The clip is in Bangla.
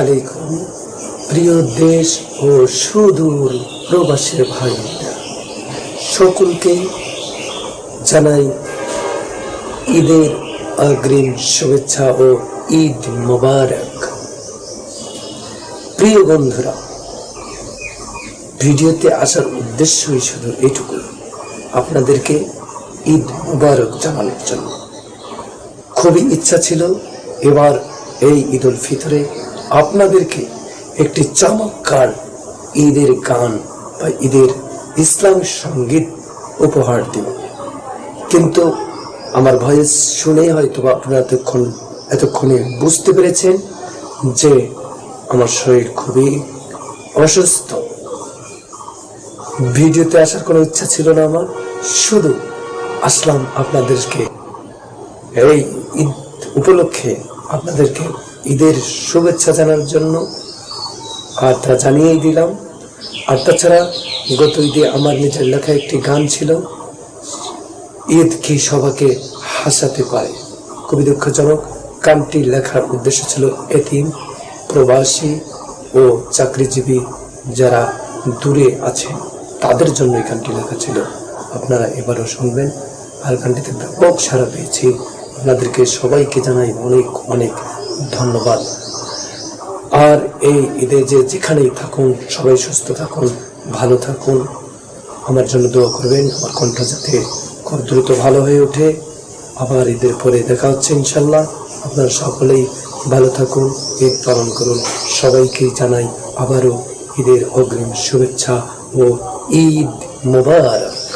আলাইকুম, প্রিয় দেশ ও সুদূর প্রবাসের ভাইরা সকলকে জানাই ঈদের অগ্রিম শুভেচ্ছা ও ঈদ মোবারক। প্রিয় বন্ধুরা, ভিডিওতে আসার উদ্দেশ্যই শুধু এটুকু, আপনাদেরকে ঈদ মুবারক জানানোর জন্য। খুবই ইচ্ছা ছিল এবার এই ঈদ উল ফিতরে আপনাদেরকে একটি চমৎকার ঈদের গান বা ঈদের ইসলাম সংগীত উপহার দেব। কিন্তু আমার ভয়েস শুনেই হয়তো আপনারা এতক্ষণ এতক্ষণে বুঝতে পেরেছেন যে আমার শরীর খুবই অসুস্থ। ভিডিওতে আসার কোনো ইচ্ছা ছিল না আমার। শুধু আসলাম আপনাদেরকে এই ঈদ উপলক্ষে আপনাদেরকে ঈদের শুভেচ্ছা জানার জন্য আর তা জানিয়েই দিলাম। আর তাছাড়া গত ঈদে আমার নিজের লেখা একটি গান ছিল, ঈদ কি সবাকে হাসাতে পারে? খুবই দুঃখজনক। গানটি লেখার উদ্দেশ্য ছিল এতিম, প্রবাসী ও চাকরিজীবী যারা দূরে আছেন তাদের জন্য এই গানটি লেখা ছিল। আপনারা এবারও শুনবেন। আর গানটিতে ব্যাপক সারা পেয়েছি। আপনাদেরকে সবাইকে জানাই অনেক অনেক ধন্যবাদ। আর এই ঈদে যে যেখানেই থাকুন, সবাই সুস্থ থাকুন, ভালো থাকুন, আমার জন্য দোয়া করবেন, আমার কণ্ঠ যাতে খুব দ্রুত ভালো হয়ে ওঠে। আবার ঈদের পরে দেখা হচ্ছে ইনশাল্লাহ আপনারা সকলেই ভালো থাকুন, ঈদ পালন করুন। সবাইকে জানাই আবারও ঈদের অগ্রিম শুভেচ্ছা ও ঈদ মোবারক।